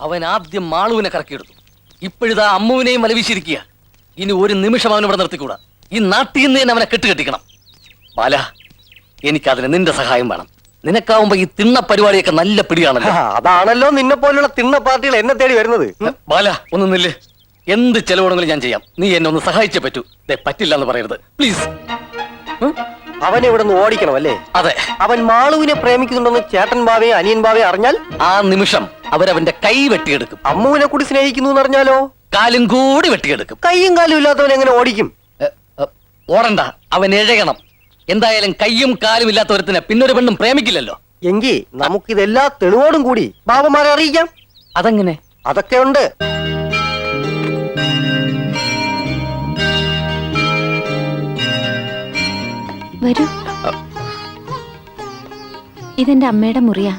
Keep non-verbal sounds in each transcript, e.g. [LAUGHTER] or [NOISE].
അവൻ ആദ്യം മാളുവിനെ കറക്കിയെടുത്തു. ഇപ്പോഴിതാ അമ്മുവിനെയും മലവീശിരിക്കുക. ഇനി ഒരു നിമിഷം അവൻ ഇവിടെ നിർത്തിക്കൂടാ. ഈ നാട്ടിൽ നിന്ന് തന്നെ അവനെ കെട്ടുകെട്ടിക്കണം. ബാല എനിക്കതിന് നിന്റെ സഹായം വേണം. നിനക്കാവുമ്പോ ഈ തിണ്ണ പരിപാടിയൊക്കെ നല്ല പിടിയാണല്ലോ. അതാണല്ലോ നിന്നെ പോലുള്ള തിണ്ണ പാർട്ടികൾ എന്നെ തേടി വരുന്നത്. ബാല ഒന്ന് നില്ല്. എന്ത് ചെലവുണ്ടെങ്കിലും ഞാൻ ചെയ്യാം? നീ എന്നെ ഒന്ന് സഹായിച്ചേ പറ്റൂ. പറ്റില്ല എന്ന് പറയരുത്. പ്ലീസ്. അവനെ ഇവിടെ നിന്ന് ഓടിക്കണം അല്ലേ അതെ. അവൻ മാളുവിനെ പ്രേമിക്കുന്നുണ്ടെന്ന് ചേട്ടൻ ബാവയെ അനിയൻ ബാവയെ അറിഞ്ഞാൽ? ആ നിമിഷം. അവരവന്റെ കൈ വെട്ടിയെടുക്കും. അമ്മുവിനെ കൂടി സ്നേഹിക്കുന്നു എന്ന് അറിഞ്ഞാലോ കാലും കൂടി വെട്ടിയെടുക്കും. കൈയും കാലും ഇല്ലാത്തവൻ എങ്ങനെ ഓടിക്കും? ഓടണ്ട. അവൻ എഴയണം എന്തായാലും കൈയും കാലും ഇല്ലാത്തവരത്തിനെ പിന്നൊരു പെണ്ണും പ്രേമിക്കില്ലല്ലോ. എങ്കിൽ നമുക്കിതെല്ലാ തെളിവോടും കൂടി ബാബമാരെ അറിയിക്കാം. അതെങ്ങനെ? അതൊക്കെ ഉണ്ട്. വരൂ. ഇതെന്റെ അമ്മയുടെ മുറിയാ.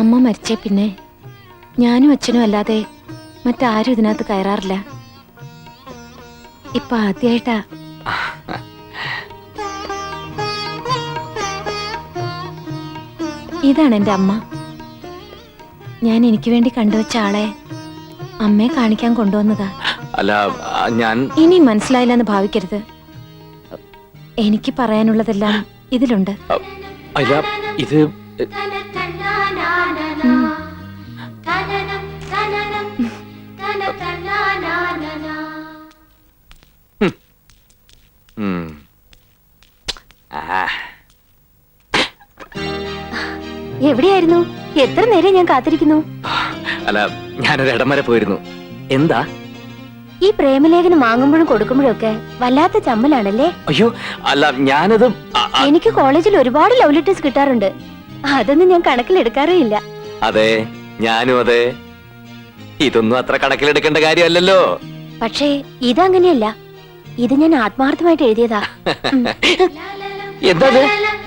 അമ്മ മരിച്ചേ പിന്നെ. ഞാനും അച്ഛനും അല്ലാതെ മറ്റാരും ഇതിനകത്ത് കയറാറില്ല. ഇപ്പൊ ആദ്യമായിട്ടാ ഇതാണ് എന്റെ അമ്മ. ഞാൻ എനിക്ക് വേണ്ടി കണ്ടുവച്ച ആളെ അമ്മയെ കാണിക്കാൻ കൊണ്ടുവന്നതാ. അല്ല മനസ്സിലായില്ല ഞാൻ ഇനി മനസ്സിലായില്ലെന്ന് ഭാവിക്കരുത്. എനിക്ക് പറയാനുള്ളതെല്ലാം ഇതിലുണ്ട്. അല്ല ഇത് എവിടെയായിരുന്നു? എത്ര നേരം ഞാൻ കാത്തിരിക്കുന്നു? അല്ല ഞാനൊരു ഇടം വരെ പോയിരുന്നു. എന്താ? ഈ പ്രേമലേഖനം വാങ്ങുമ്പോഴും കൊടുക്കുമ്പോഴും ഒക്കെ വല്ലാത്ത ചമ്മലാണല്ലേ? അയ്യോ അല്ല ഞാനത് എനിക്ക് കോളേജിൽ ഒരുപാട് ലവ് ലെറ്റേഴ്സ് കിട്ടാറുണ്ട്. അതൊന്നും ഞാൻ കണക്കിലെടുക്കാറേ ഇല്ല. അതെ ഞാനും അതെ. ഇതൊന്നും അത്ര കണക്കിലെടുക്കേണ്ട കാര്യമല്ലല്ലോ. പക്ഷേ ഇതങ്ങനെയല്ല. ഇത് ഞാൻ ആത്മാർത്ഥമായിട്ട് എഴുതിയതാ. [LAUGHS] എന്താ?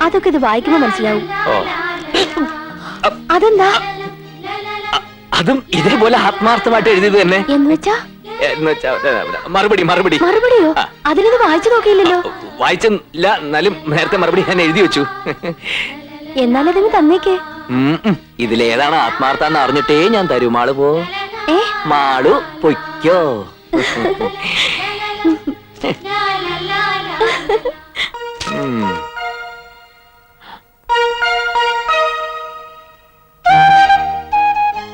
അതൊക്കെ ഇത് വായിക്കുമ്പോ മനസ്സിലാവും. അതെന്താ? അതും ഇതേപോലെ ആത്മാർത്ഥമായിട്ട് എഴുതിയത് തന്നെ? എന്ന് വെച്ചാ? എന്ന് വെച്ചാ മറുപടി മറുപടി. മറുപടിയോ? ആ. അതിനത് വായിച്ചു നോക്കിയില്ലല്ലോ. വായിച്ചില്ല എന്നാലും നേരത്തെ മറുപടി ഞാൻ എഴുതി വെച്ചു. എന്നാലതിന് തന്നേക്കേ. ഇതിലേതാണ് ആത്മാർത്ഥ എന്ന് അറിഞ്ഞിട്ടേ ഞാൻ തരൂ മാൾ പോ മാളു പൊയ്ക്കോ. [LAUGHS]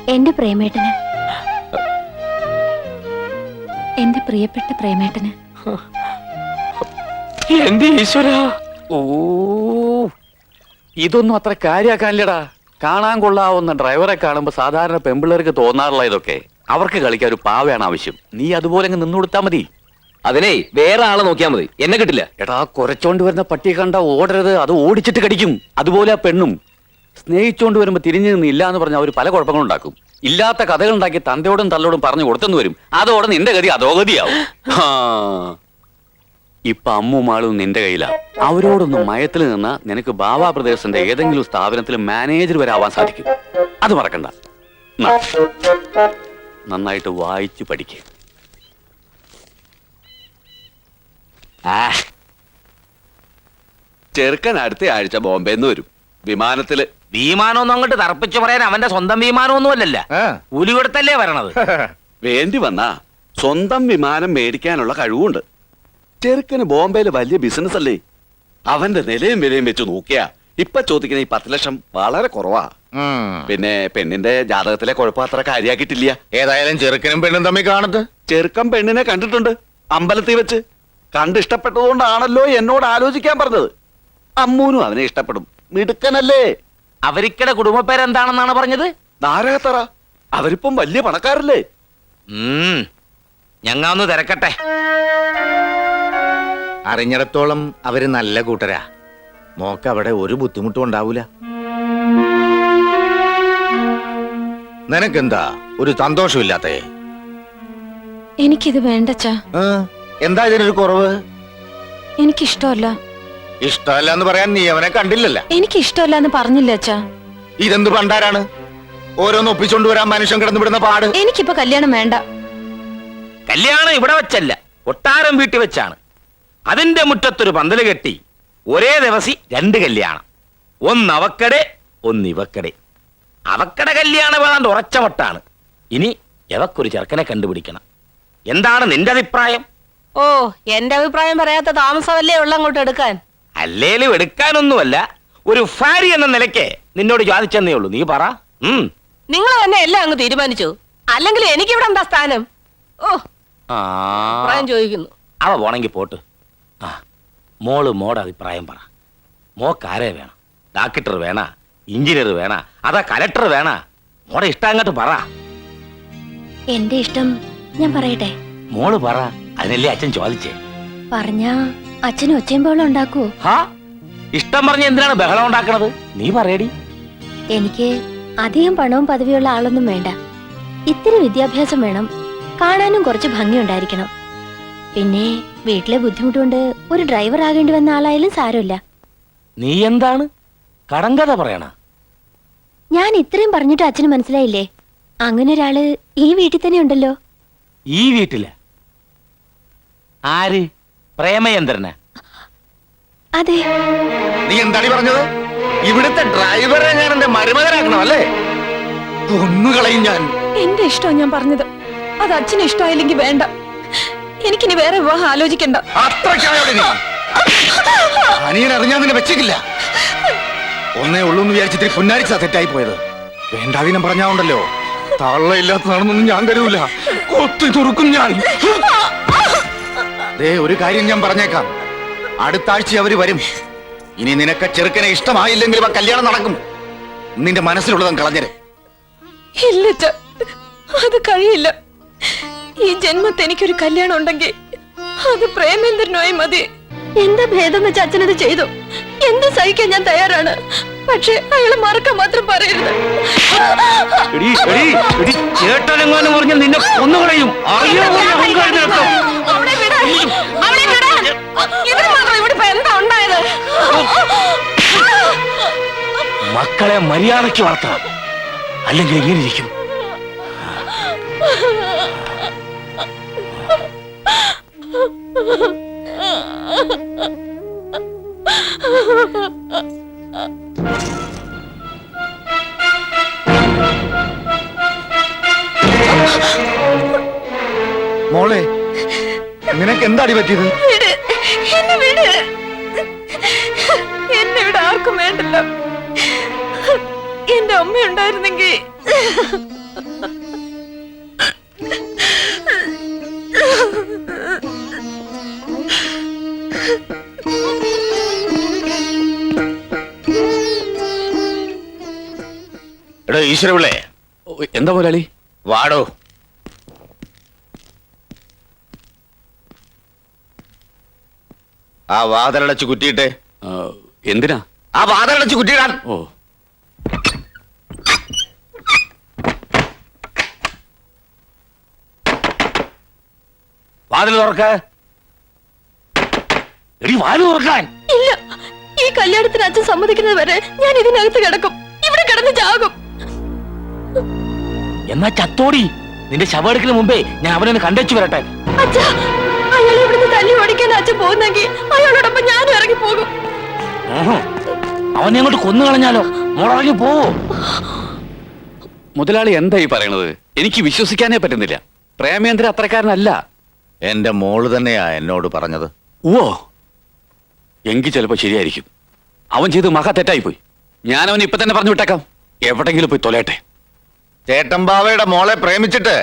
എന്റെ പ്രേമേട്ടന്. എന്റെ പ്രിയപ്പെട്ട പ്രേമേട്ടന്. എന്റെ ഈശ്വര? ഓ ഇതൊന്നും അത്ര കാര്യാക്കാനില്ലടാ. കാണാൻ കൊള്ളാവുന്ന ഡ്രൈവറെ കാണുമ്പോ സാധാരണ പെമ്പിള്ളേർക്ക് തോന്നാറുള്ള ഇതൊക്കെ. അവർക്ക് കളിക്കാൻ ഒരു പാവയാണ് ആവശ്യം. നീ അതുപോലെ അങ്ങ് നിന്നു കൊടുത്താൽ മതി. അതിനെ വേറെ ആളെ നോക്കിയാ മതി. എന്നെ കിട്ടില്ല. എടാ കുറച്ചോണ്ട് വരുന്ന പട്ടിയെ കണ്ട ഓടരുത്. അത് ഓടിച്ചിട്ട് കടിക്കും. അതുപോലെ ആ പെണ്ണും. സ്നേഹിച്ചോണ്ട് വരുമ്പോ തിരിഞ്ഞു നിന്നില്ല എന്ന് പറഞ്ഞാൽ അവർ പല കുഴപ്പങ്ങളും ഉണ്ടാക്കും ഇല്ലാത്ത കഥകൾ ഉണ്ടാക്കി തന്തയോടും തള്ളോടും പറഞ്ഞു കൊടുത്തെന്ന് വരും. അതോടെ നിന്റെ ഗതി അതോഗതിയാവും. ഇപ്പൊ അമ്മുമാളും നിന്റെ കയ്യിലാ. അവരോടൊന്ന് മയത്തിൽ നിന്ന് നിനക്ക് ബാബാ പ്രദേശത്തിന്റെ ഏതെങ്കിലും സ്ഥാപനത്തിൽ മാനേജർ വരെ ആവാൻ സാധിക്കും. അത് മറക്കണ്ട. നന്നായിട്ട് വായിച്ചു പഠിക്കുക ചെറുക്കൻ അടുത്ത ആഴ്ച ബോംബെന്ന് വരും. വിമാനത്തിൽ. വിമാനമൊന്നും അങ്ങോട്ട് തറപ്പിച്ചു പറയാൻ അവന്റെ സ്വന്തം വിമാനമൊന്നും അല്ലല്ല കൂലി കൊടുത്തല്ലേ വരണത്. [LAUGHS] വേണ്ടി വന്നാ സ്വന്തം വിമാനം മേടിക്കാനുള്ള കഴിവുണ്ട്. ചെറുക്കന് ബോംബെയിൽ വലിയ ബിസിനസ് അല്ലേ? അവന്റെ നിലയും വിലയും വെച്ച് നോക്കിയാ ഇപ്പൊ ചോദിക്കുന്ന ഈ പത്ത് ലക്ഷം വളരെ കുറവാ. പിന്നെ പെണ്ണിന്റെ ജാതകത്തിലെ കുഴപ്പം അത്ര കാര്യാക്കിട്ടില്ല ഏതായാലും ചെറുക്കനും പെണ്ണും തമ്മിൽ കാണത്ത്. ചെറുക്കൻ പെണ്ണിനെ കണ്ടിട്ടുണ്ട്. അമ്പലത്തിൽ വെച്ച്. കണ്ടിഷ്ടപ്പെട്ടതുകൊണ്ടാണല്ലോ എന്നോട് ആലോചിക്കാൻ പറഞ്ഞത്. അമ്മൂനും അവനെ ഇഷ്ടപ്പെടും. മിടുക്കനല്ലേ? അവരിക്കടെ കുടുംബ പേരെന്താണെന്നാണ് പറഞ്ഞത്? നാരകത്തറ അവരിപ്പം വലിയ പണക്കാരല്ലേ? ഞങ്ങ ഒന്ന് തിരക്കട്ടെ. അറിഞ്ഞിടത്തോളം അവർ നല്ല കൂട്ടരാ. മോക്ക് അവിടെ ഒരു ബുദ്ധിമുട്ടും ഉണ്ടാവൂല. നിനക്കെന്താ? ഒരു സന്തോഷമില്ലാത്തേ. എനിക്കിത് വേണ്ടച്ചാ? എന്താ ഇതിനൊരു കുറവ്? എനിക്കിഷ്ടമല്ല. ഇഷ്ടമല്ല എന്ന് പറയാൻ നീ അവനെ കണ്ടില്ലല്ല. എനിക്കിഷ്ടമല്ല എന്ന് പറഞ്ഞില്ല അച്ഛാ. ഇതെന്ത് പണ്ടാരാണ്? ഓരോന്ന് ഒപ്പിച്ചോണ്ട് വരാൻ മനുഷ്യൻ കിടന്നുവിടുന്ന പാട്. എനിക്കിപ്പോ കല്യാണം വേണ്ട. കല്യാണം ഇവിടെ വെച്ചല്ല ഒട്ടാരം വീട്ടിൽ വെച്ചാണ്. അതിന്റെ മുറ്റത്തൊരു പന്തൽ കെട്ടി ഒരേ ദിവസം രണ്ട് കല്യാണം. ഒന്ന് അവക്കടെ ഒന്ന് ഇവക്കടെ. അവക്കടെ കല്യാണം വേണ്ട ഉറച്ച വട്ടാണ് ഇനി എവക്കൊരു ചെറുക്കനെ കണ്ടുപിടിക്കണം. എന്താണ് നിന്റെ അഭിപ്രായം? ഓ എന്റെ അഭിപ്രായം പറയാത്ത താമസമല്ലേ ഉള്ള അങ്ങോട്ട് എടുക്കാൻ. അല്ലേലും എടുക്കാനൊന്നുമല്ല. ഒരു ഫാരി എന്ന നിലയ്ക്ക് നിന്നോട് ചോദിച്ചെന്നേ ഉള്ളൂ. നീ പറ. ഉം. നിങ്ങൾ തന്നെ എല്ലാം അങ്ങ് തീരുമാനിച്ചു. അല്ലെങ്കിൽ എനിക്കിവിടെ എന്താ സ്ഥാനം? ഓ ആ. അഭിപ്രായം ചോദിക്കുന്നു. അവ പോണെങ്കി പോട്ട്. ആ മോൾ മോടെ അഭിപ്രായം പറ. മോക്കാരെ വേണം? ഡാക്ടർ വേണ? എഞ്ചിനീയർ വേണ? അതാ കലക്ടർ വേണ? മോടെ ഇഷ്ടം അങ്ങോട്ട് പറ. എന്റെ ഇഷ്ടം ഞാൻ പറയട്ടെ? മോൾ പറ. അതിനല്ലേ അച്ഛൻ ചോദിച്ചേ? പറഞ്ഞാ അച്ഛൻ ഒച്ചയും ബഹളം ഉണ്ടാക്കുവോ? ഹാ ഇഷ്ടം പറഞ്ഞ എന്തിനാണ് ബഹളം ഉണ്ടാക്കണത്? നീ പറയടി. എനിക്ക് അധികം പണവും പദവിയുള്ള ആളൊന്നും വേണ്ട. ഇത്തിരി വിദ്യാഭ്യാസം വേണം. കാണാനും കുറച്ച് ഭംഗിയുണ്ടായിരിക്കണം പിന്നെ വീട്ടിലെ ബുദ്ധിമുട്ടുകൊണ്ട് ഒരു ഡ്രൈവർ ആകേണ്ടി വന്ന ആളായാലും സാരമില്ല. നീ എന്താണ്? കടങ്കഥ പറയണ? ഞാൻ ഇത്രയും പറഞ്ഞിട്ട് അച്ഛന് മനസ്സിലായില്ലേ? അങ്ങനെ ഒരാൾ ഈ വീട്ടിൽ തന്നെ ഉണ്ടല്ലോ. ഈ വീട്ടിൽ? ആര്? പ്രേമയന്ത്രന് അതെ. നീ എന്താണ് ഈ പറഞ്ഞത്? ഇവിടുത്തെ ഡ്രൈവറെ ഞാൻ എന്റെ മരുമകനാക്കണം അല്ലേ? കൊന്നുകളയും ഞാൻ. എന്റെ ഇഷ്ടം ഞാൻ പറഞ്ഞത്. അത് അച്ഛന് ഇഷ്ടമായില്ലെങ്കിൽ വേണ്ട. എനിക്കിനി വേറെ വിവാഹം ആലോചിക്കണ്ട. അനിയൻ അറിഞ്ഞാൽ നിന്നെ വെച്ചേക്കില്ല ഒന്നേ ഉള്ളൂ എന്ന് വിചാരിച്ചിട്ട് പുന്നാരിച്ചാ തെറ്റായി പോയത്. വേണ്ടാവിനം പറഞ്ഞാണ്ടല്ലോ തള്ളയില്ലാത്തതാണെന്നൊന്നും ഞാൻ കരുതൂല. കൊത്തി തുറക്കും ഞാൻ. ദേ ഒരു കാര്യം ഞാൻ പറഞ്ഞേക്കാം. അടുത്ത ആഴ്ച അവർ വരും. ഇനി നിനക്ക് ചെറുക്കനെ ഇഷ്ടമായില്ലെങ്കിൽ ആ കല്യാണം നടക്കും. നിന്റെ മനസ്സിലുള്ളതും കളഞ്ഞരെ. ഇല്ല അത് കഴിയില്ല. ഈ ജന്മത്തെ എനിക്കൊരു കല്യാണം ഉണ്ടെങ്കിൽ അത് പ്രേമേന്ദ്രനായി മതി. എന്താ ഭേദം വെച്ച് അച്ഛനത് ചെയ്തു? എന്ത് സഹിക്കാൻ ഞാൻ തയ്യാറാണ്? പക്ഷെ അയാളെ മറക്കാൻ മാത്രം പറയരുത്. ചേട്ടനെങ്ങാനും പറഞ്ഞാൽ നിന്നെ കൊന്നുകളയും. അറിയോ മക്കളെ മര്യാദയ്ക്ക് വളർത്തണം. അല്ലെങ്കിൽ എങ്ങനെ ഇരിക്കും. മോളെ നിനക്ക് എന്താടി പറ്റിയത് എന്നെ വിട്. എന്നെ ഇവിടെ ആർക്കും വേണ്ടല്ലോ. എന്റെ അമ്മ ഉണ്ടായിരുന്നെങ്കിൽ എടോ ഈശ്വരപിള്ളേ. എന്താ മുതലാളി? വാടോ. ആ വാതിലടച്ച് കുറ്റിയിട്ടെ. ആ, എന്തിനാ? ആ വാതിലടച്ച് കുറ്റിയിടാൻ. ഓ. വാതിൽ തുറക്ക. എടി വാതിൽ തുറക്കാൻ. ഇല്ല ഈ കല്യാണത്തിന് അച്ഛൻ സമ്മതിക്കുന്നത് വരെ ഞാൻ ഇതിനകത്ത് കിടക്കും. ഇവിടെ കിടന്ന് ചാകും. എന്നാ ചത്തോടി നിന്റെ ശവെടുക്കലിന് മുമ്പേ ഞാൻ അവനെ കണ്ടെച്ചു വരട്ടെ. അച്ഛാ തല്ലി ഓടിക്കാൻ അച്ഛൻ പോകുന്നെങ്കിൽ അയാളോടൊപ്പം ഞാനും ഇറങ്ങി പോകും. അവനെ അങ്ങോട്ട് കൊന്നു കളഞ്ഞാലോ? മോളിറങ്ങി പോവോ? മുതലാളി എന്താ ഈ പറയണത്? എനിക്ക് വിശ്വസിക്കാനേ പറ്റുന്നില്ല. പ്രേമേന്ദ്ര അത്രക്കാരനല്ല. എന്റെ മോൾ തന്നെയാ എന്നോട് പറഞ്ഞത്. ഓ എങ്കിൽ ചിലപ്പോ ശരിയായിരിക്കും. അവൻ ചെയ്ത് മഹാ തെറ്റായി പോയി ഞാൻ അവൻ ഇപ്പൊ തന്നെ പറഞ്ഞു വിട്ടേക്കാം. എവിടെങ്കിലും പോയി തൊലയട്ടെ. ചേട്ടൻ ബാവയുടെ മോളെ പ്രേമിച്ചിട്ട്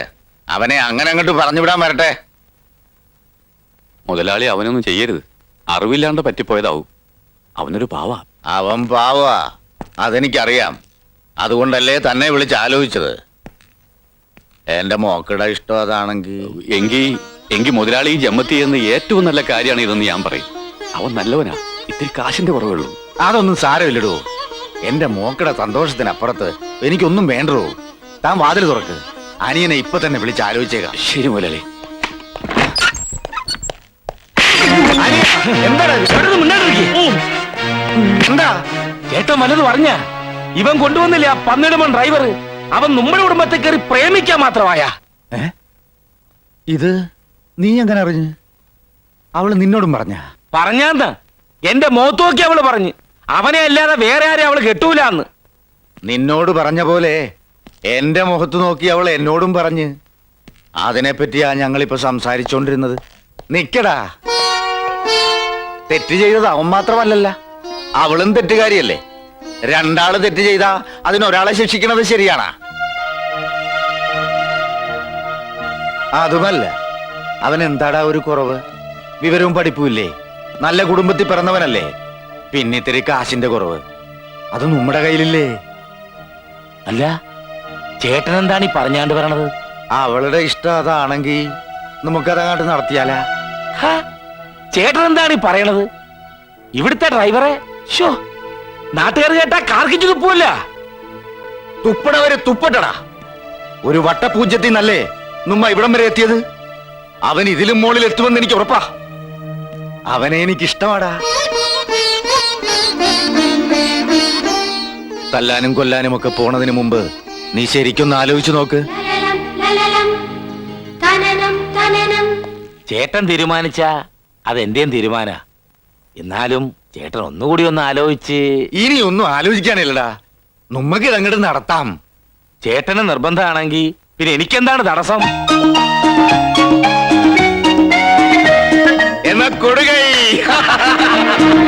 അവനെ അങ്ങനെ അങ്ങോട്ട് പറഞ്ഞു വിടാൻ വരട്ടെ. മുതലാളി അവനൊന്നും ചെയ്യരുത്. അറിവില്ലാണ്ട് പറ്റിപ്പോയതാവും. അവനൊരു പാവ. അവൻ പാവ. അതെനിക്കറിയാം. അതുകൊണ്ടല്ലേ തന്നെ വിളിച്ച് ആലോചിച്ചത്. എന്റെ മോക്കട ഇഷ്ടം അതാണെങ്കിൽ എങ്കി എങ്കി മുതലാളി ജമ്മത്തി എന്ന് ഏറ്റവും നല്ല കാര്യമാണ് ഇതെന്ന് ഞാൻ പറയും. അവൻ നല്ലവനാ. ഇത്തിരി കാശിന്റെ കുറവുള്ളൂ. അതൊന്നും സാരമില്ലടോ. എന്റെ മോക്കട സന്തോഷത്തിനപ്പുറത്ത് എനിക്കൊന്നും വേണ്ടോ താൻ വാതിൽ തുറക്ക്. അനിയനെ ഇപ്പൊ തന്നെ വിളിച്ച് ആലോചിച്ചേക്കാം. ശരി മുതലാളി. എന്താടാ? ചേട്ടന് മുന്നോട്ടിരിക്ക്. എന്താ? ചേട്ടൻ വല്ലത് പറഞ്ഞ. ഇവൻ കൊണ്ടുവന്നില്ല ആ പന്നിടുമൻ ഡ്രൈവർ അവൻ നമ്മുടെ കുടുംബത്തെ കയറി പ്രേമിക്കാൻ മാത്രമായ? ഇത് നീ എങ്ങനെ അറിഞ്ഞു? അവൾ നിന്നോടും പറഞ്ഞ? പറഞ്ഞാന്ന്. എന്റെ മുഖത്ത് നോക്കി അവൾ പറഞ്ഞു. അവനെ അല്ലാതെ വേറെ ആരെ അവൾ കെട്ടൂലെന്ന്. നിന്നോട് പറഞ്ഞ പോലെ എന്റെ മുഖത്ത് നോക്കി അവൾ എന്നോടും പറഞ്ഞ്. അതിനെപ്പറ്റിയാ ഞങ്ങളിപ്പോ സംസാരിച്ചോണ്ടിരുന്നത്. നിക്കടാ. തെറ്റ് ചെയ്തത് അവൻ മാത്രമല്ലല്ല. അവളും തെറ്റുകാരിയല്ലേ? രണ്ടാൾ തെറ്റ് ചെയ്താ അതിനൊരാളെ ശിക്ഷിക്കണത് ശരിയാണാ. അതുമല്ല അവൻ എന്താടാ ഒരു കുറവ്? വിവരവും പഠിപ്പുമില്ലേ നല്ല കുടുംബത്തിൽ പിറന്നവനല്ലേ? പിന്നെ ഇത്തിരി കാശിന്റെ കുറവ്. അത് നമ്മുടെ കയ്യിലില്ലേ? അല്ല ചേട്ടൻ എന്താണ് ഈ പറഞ്ഞാണ്ട് പറയണത്? അവളുടെ ഇഷ്ടം അതാണെങ്കിൽ നമുക്കതങ്ങാട്ട് നടത്തിയാലാ. ഹാ, ചേട്ടൻ എന്താണ് ഈ പറയണത്? ഇവിടുത്തെ ഡ്രൈവറെ ഷോ നാട്ടുകാർ കേട്ടാ കാർക്കിച്ചു തുപ്പൂല്ല തുപ്പടവരെ തുപ്പട്ടടാ. ഒരു വട്ടപൂജ്യത്തിൽ നല്ലേ നമ്മ ഇവിടം വരെ എത്തിയത്? അവൻ ഇതിലും മുകളിൽ എത്തുമെന്ന് എനിക്ക് ഉറപ്പാ. അവനെ എനിക്ക് ഇഷ്ടമാടാ തല്ലാനും കൊല്ലാനും ഒക്കെ പോണതിന് മുമ്പ് നീ ശരിക്കൊന്ന് ആലോചിച്ചു നോക്ക്. ചേട്ടൻ തീരുമാനിച്ച അതെന്റെയും തീരുമാന? എന്നാലും ചേട്ടൻ ഒന്നുകൂടി ഒന്ന് ആലോചിച്ച് ഇനി ഒന്നും ആലോചിക്കാനില്ലടാ. നമ്മക്ക് ഇതങ്ങോട്ട് നടത്താം. ചേട്ടന് നിർബന്ധമാണെങ്കിൽ പിന്നെ എനിക്കെന്താണ് തടസ്സം? എന്നാ കൊടുകൈ. [LAUGHS]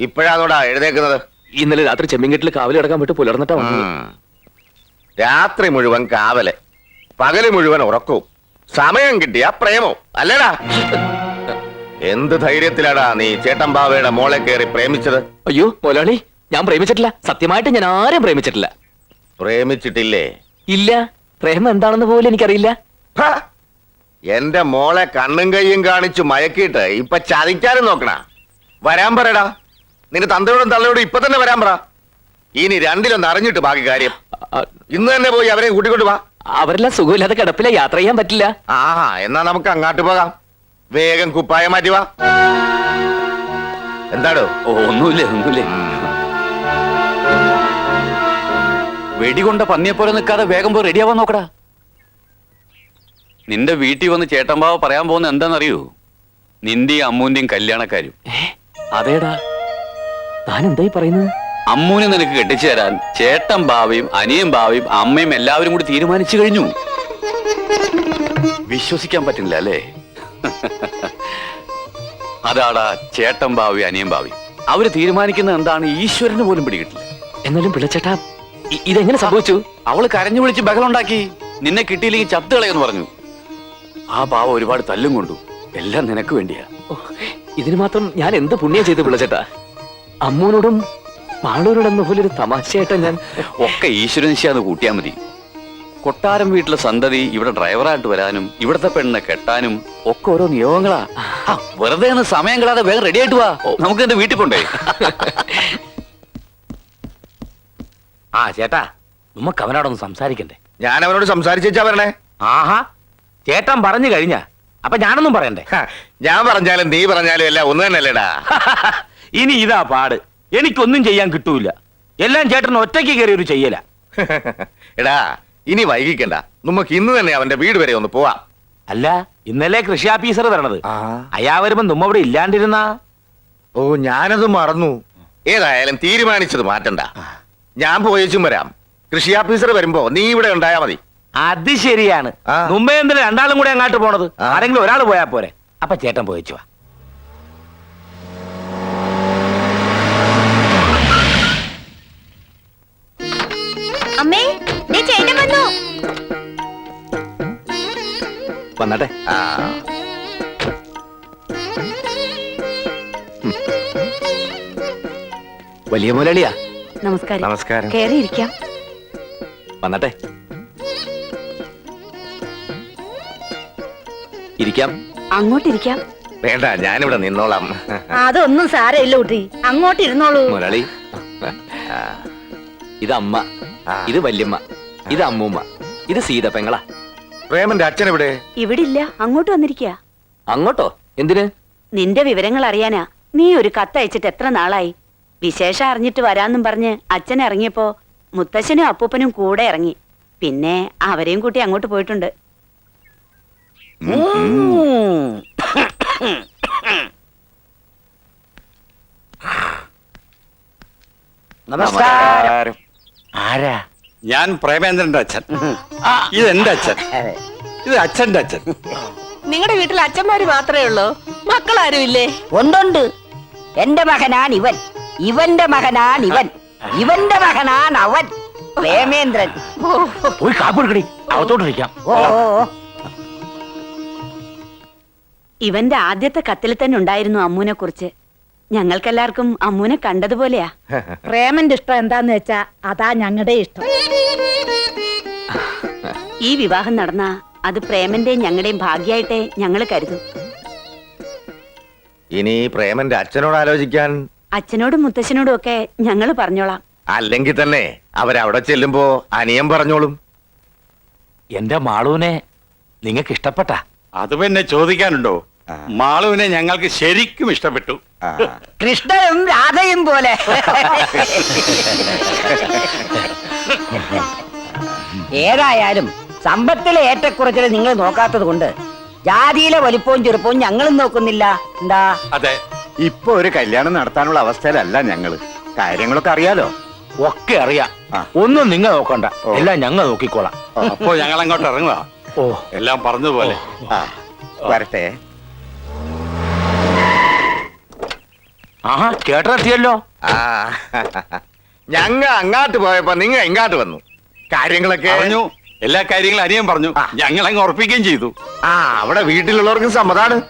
ഇപ്പോഴാണോടാ എഴുന്നേക്കുന്നത് ഇന്നലെ രാത്രി ചെമ്മിങ്കെട്ടിൽ കാവൽ കിടക്കാൻ വിട്ട് പുലർന്നിട്ടാ വന്നത്. രാത്രി മുഴുവൻ കാവൽ. പകൽ മുഴുവൻ ഉറക്കവും. സമയം കിട്ടിയ പ്രേമോ അല്ലേടാ? എന്ത് ധൈര്യത്തിലാടാ നീ ചേട്ടൻ ബാവയുടെ മോളെ കയറി പ്രേമിച്ചത്? അയ്യോ മുതലാളി ഞാൻ പ്രേമിച്ചിട്ടില്ല. സത്യമായിട്ട് ഞാൻ ആരെയും പ്രേമിച്ചിട്ടില്ല. പ്രേമിച്ചിട്ടില്ലേ? ഇല്ല. പ്രേമം എന്താണെന്ന് പോലും എനിക്കറിയില്ല. ഹ! എന്റെ മോളെ കണ്ണും കയ്യും കാണിച്ചു മയക്കിയിട്ട് ഇപ്പൊ ചതിക്കാനും നോക്കണ. വരാൻ പറയടാ. നിന്റെ തന്തയോടും തള്ളയോടും ഇപ്പൊ തന്നെ വരാൻ പറ. ഇനി രണ്ടിലൊന്ന് അറിഞ്ഞിട്ട് ബാക്കി കാര്യം. ഇന്ന് തന്നെ പോയി അവരെ കൂട്ടിക്കൊണ്ട് വാ. അവരെല്ലാം സുഖമില്ലാതെ കിടപ്പില്ല യാത്ര ചെയ്യാൻ പറ്റില്ല. ആ എന്നാ നമുക്ക് അങ്ങാട്ട് പോകാം. വേഗം കുപ്പായം മാറ്റി വാ. എന്താടോ? ഓ ഒന്നുമില്ല ഒന്നുമില്ല. വെടികൊണ്ട പന്നിയെ പോലെ നിൽക്കാതെ വേഗം പോയി റെഡിയാവാൻ നോക്കടാ. നിന്റെ വീട്ടിൽ വന്ന് ചേട്ടൻ പറയാൻ പോകുന്ന എന്താണെന്നറിയോ? നിന്റെയും അമ്മൂന്റെയും കല്യാണക്കാരും അതേടാ. താൻ എന്തായി പറയുന്നത് അമ്മൂനെ നിനക്ക് കെട്ടിച്ചു തരാൻ ചേട്ടൻ ഭാവിയും അനിയൻ ഭാവിയും അമ്മയും എല്ലാവരും കൂടി തീരുമാനിച്ചു കഴിഞ്ഞു. വിശ്വസിക്കാൻ പറ്റുന്നില്ല അല്ലേ? അതാടാ ചേട്ടൻ ഭാവി അനിയൻ ഭാവി. അവർ തീരുമാനിക്കുന്നത് എന്താണ് ഈശ്വരന് പോലും പിടികിട്ടില്ല. എന്നാലും പിള്ളച്ചേട്ടാ ഇതെങ്ങനെ സംഭവിച്ചു? അവൾ കരഞ്ഞു വിളിച്ച് ബഹളുണ്ടാക്കി നിന്നെ കിട്ടിയില്ലെങ്കിൽ ചത്ത് കളയെന്ന് പറഞ്ഞു. ആ പാവ ഒരുപാട് തല്ലും കൊണ്ടു. എല്ലാം നിനക്ക് വേണ്ടിയാ. ഇതിന് മാത്രം ഞാൻ എന്ത് പുണ്യം ചെയ്തു പിള്ളച്ചേട്ടാ? അമ്മൂനോടും മാളൂരോടെന്ന പോലെ ഒരു തമാശയായിട്ടാ ഞാൻ ഒക്കെ ഈശ്വരനിശയാന്ന് കൂട്ടിയാൽ മതി. കൊട്ടാരം വീട്ടിലെ സന്തതി ഇവിടെ ഡ്രൈവറായിട്ട് വരാനും ഇവിടത്തെ പെണ്ണിനെ കെട്ടാനും ഒക്കെ ഓരോ നിയോഗങ്ങളാ. ആ, വെറുതെ ഒന്ന് സമയം കളാതെ വേഗം റെഡി ആയിട്ട് വാ. നമുക്ക് എന്റെ വീട്ടിൽ പോണ്ടേ? ആ ചേട്ടാ നമുക്ക് അവനോടൊന്ന് സംസാരിക്കണ്ടേ? ഞാൻ അവനോട് സംസാരിച്ചാ വരണേ. ആഹാ ചേട്ടൻ പറഞ്ഞു കഴിഞ്ഞ അപ്പൊ ഞാനൊന്നും പറയണ്ടേ? ഞാൻ പറഞ്ഞാലും നീ പറഞ്ഞാലും എല്ലാം ഒന്ന് തന്നെയല്ലേടാ? [LAUGHS] ഇനി ഇതാ പാട്. എനിക്കൊന്നും ചെയ്യാൻ കിട്ടൂല. എല്ലാം ചേട്ടൻ ഒറ്റയ്ക്ക് കയറി ഒരു ചെയ്യല. [LAUGHS] എടാ ഇനി വൈകിക്കണ്ട. നമുക്ക് ഇന്ന് തന്നെ അവന്റെ വീട് വരെ ഒന്ന് പോവാം. അല്ല ഇന്നലെ കൃഷി ഓഫീസർ തരണത് അയാ വരുമ്പോ നമ്മ ഇവിടെ ഇല്ലാണ്ടിരുന്ന? ഓ ഞാനത് മറന്നു. ഏതായാലും തീരുമാനിച്ചത് മാറ്റണ്ട. ഞാൻ പോയേച്ചും വരാം. കൃഷി ഓഫീസർ വരുമ്പോ നീ ഇവിടെ ഉണ്ടായാ മതി. അത് ശരിയാണ്. ആ. മുമ്പേ എന്തിനാ രണ്ടാളും കൂടെ അങ്ങോട്ട് പോണത്? ആ. ആരെങ്കിലും ഒരാൾ പോയാ പോരെ. അപ്പൊ ചേട്ടൻ പോയിച്ചു വാ. അമ്മേ ദേ ചേട്ടൻ വന്നു. വന്നാട്ടെ. ആ. വലിയ മുരളിയാ. നമസ്കാരം. നമസ്കാരം. കേറിയിരിക്കാം. വന്നാട്ടെ. ഇരിക്കാം. അങ്ങോട്ടിരിക്കാം. വേണ്ട ഞാനിവിടെ നിന്നോളാം. അതൊന്നും സാരമില്ല കുട്ടി. അങ്ങോട്ട് ഇരുന്നോളൂ മുതലാളി ഇത് അമ്മ. ഇത് വല്യമ്മ. ഇത് അമ്മൂമ്മ. ഇത് സീത സീതപ്പെങ്ങളാ പ്രേമന്റെ അച്ഛൻ എവിടെ? ഇവിടില്ല. അങ്ങോട്ട് വന്നിരിക്കുക അങ്ങോട്ടോ? എന്തിന്? നിന്റെ വിവരങ്ങൾ അറിയാനാ. നീ ഒരു കത്തയച്ചിട്ട് എത്ര നാളായി? വിശേഷം അറിഞ്ഞിട്ട് വരാന്നും പറഞ്ഞ് അച്ഛൻ ഇറങ്ങിയപ്പോ മുത്തശ്ശനും അപ്പൂപ്പനും കൂടെ ഇറങ്ങി. പിന്നെ അവരെയും കൂട്ടി അങ്ങോട്ട് പോയിട്ടുണ്ട്. [COUGHS] നമസ്കാരം. ആരാ? ഞാൻ പ്രേമേന്ദ്രന്റെ അച്ഛൻ. ഇത് എന്റെ അച്ഛൻ. ഇത് അച്ഛന്റെ അച്ഛൻ. നിങ്ങളുടെ വീട്ടിൽ അച്ഛന്മാര് മാത്രമേ ഉള്ളൂ. മക്കളാരും ഇല്ലേ? ഒന്നുണ്ട്. എന്റെ മകനാണ് ഇവൻ. ഇവന്റെ മകനാണ് ഇവൻ. ഇവന്റെ മകനാണ് അവൻ. പ്രേമേന്ദ്രൻ. പോയി കാപ്പ് എടുക്കടി. അകത്തോട്ടിരിക്കാം ഓ. ഇവന്റെ ആദ്യത്തെ കത്തിൽ തന്നെ ഉണ്ടായിരുന്നു അമ്മൂനെ കുറിച്ച് ഞങ്ങൾക്കെല്ലാവർക്കും അമ്മൂനെ കണ്ടതുപോലെയാ. പ്രേമന്റെ ഇഷ്ടം എന്താന്ന് വെച്ചാ അതാ ഞങ്ങളുടെ ഇഷ്ടം. ഈ വിവാഹം നടന്ന അത് പ്രേമന്റെയും ഞങ്ങളുടെയും ഭാഗ്യായിട്ടേ ഞങ്ങൾ കരുതും. ഇനി പ്രേമന്റെ അച്ഛനോട് ആലോചിക്കാൻ? അച്ഛനോടും മുത്തശ്ശനോടും ഒക്കെ ഞങ്ങൾ പറഞ്ഞോളാം. അല്ലെങ്കിൽ തന്നെ അവരവിടെ ചെല്ലുമ്പോ അനിയം പറഞ്ഞോളും. എന്റെ മാളൂനെ നിങ്ങൾക്ക് ഇഷ്ടപ്പെട്ട അത് പിന്നെ ചോദിക്കാനുണ്ടോ? മാളുവിനെ ഞങ്ങൾക്ക് ശരിക്കും ഇഷ്ടപ്പെട്ടു. കൃഷ്ണനും രാധയും പോലെ. ഏതായാലും സമ്പത്തിലെ ഏറ്റക്കുറച്ചിൽ നിങ്ങൾ നോക്കാത്തത് കൊണ്ട് ജാതിയിലെ വലിപ്പവും ചെറുപ്പവും ഞങ്ങളും നോക്കുന്നില്ല. എന്താ? അതെ. ഇപ്പൊ ഒരു കല്യാണം നടത്താനുള്ള അവസ്ഥയിലല്ല ഞങ്ങൾ. കാര്യങ്ങളൊക്കെ അറിയാലോ? ഒക്കെ അറിയാം. ഒന്നും നിങ്ങൾ നോക്കണ്ട. എല്ലാം ഞങ്ങൾ നോക്കിക്കോളാം. അപ്പോ ഞങ്ങൾ അങ്ങോട്ട് ഇറങ്ങുക ഓ. എല്ലാം പറഞ്ഞതുപോലെ. ആ, വരട്ടെ. ആഹാ കേട്ടെത്തിയല്ലോ ആ ഞങ്ങ അങ്ങാട്ട് പോയപ്പോ നിങ്ങൾ ഇങ്ങാട്ട് വന്നു. കാര്യങ്ങളൊക്കെ പറഞ്ഞു എല്ലാ കാര്യങ്ങളും അറിയാൻ പറഞ്ഞു. ഞങ്ങൾ അങ്ങ് ഉറപ്പിക്കുകയും ചെയ്തു. ആ അവിടെ വീട്ടിലുള്ളവർക്കും സമ്മതാണ്.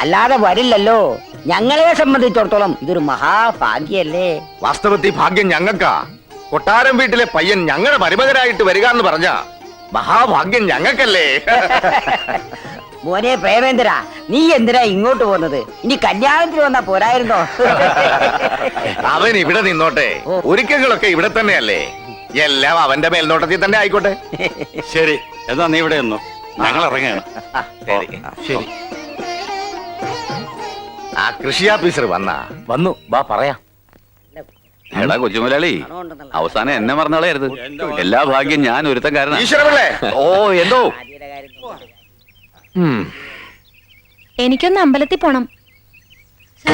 അല്ലാതെ വരില്ലല്ലോ. ഞങ്ങളെ സംബന്ധിച്ചിടത്തോളം ഇതൊരു മഹാഭാഗ്യല്ലേ. വാസ്തവത്തിൽ ഭാഗ്യം ഞങ്ങൾക്കാ. കൊട്ടാരം വീട്ടിലെ പയ്യൻ ഞങ്ങളുടെ മരുമകനായിട്ട് വരിക എന്ന് പറഞ്ഞ മഹാഭാഗ്യം ഞങ്ങൾക്കല്ലേ? മോനെ പ്രേമേന്ദ്ര നീ എന്തിനാ ഇങ്ങോട്ട് പോകുന്നത്? ഇനി കല്യാണത്തിന് വന്ന പോരായിരുന്നോ? അവൻ ഇവിടെ നിന്നോട്ടെ. ഒരുക്കങ്ങളൊക്കെ ഇവിടെ തന്നെയല്ലേ. എല്ലാം അവന്റെ മേൽനോട്ടത്തിൽ തന്നെ ആയിക്കോട്ടെ. ശരി എന്നാ നീ ഇവിടെ നിന്നു. ഞങ്ങൾ ഇറങ്ങുകയാണ്. ശരി. ശരി. ആ കൃഷി ഓഫീസർ വന്നാ. വന്നു വാ പറയാം. എടാ കൊച്ചുമുലാളി അവസാനം എന്നെ മറന്നാളായിരുന്നു എല്ലാ ഭാഗ്യം ഞാൻ ഒരുത്തം കാരണം ഓ എന്തോ? ഉം. എനിക്കൊന്ന് അമ്പലത്തിൽ പോണം. സ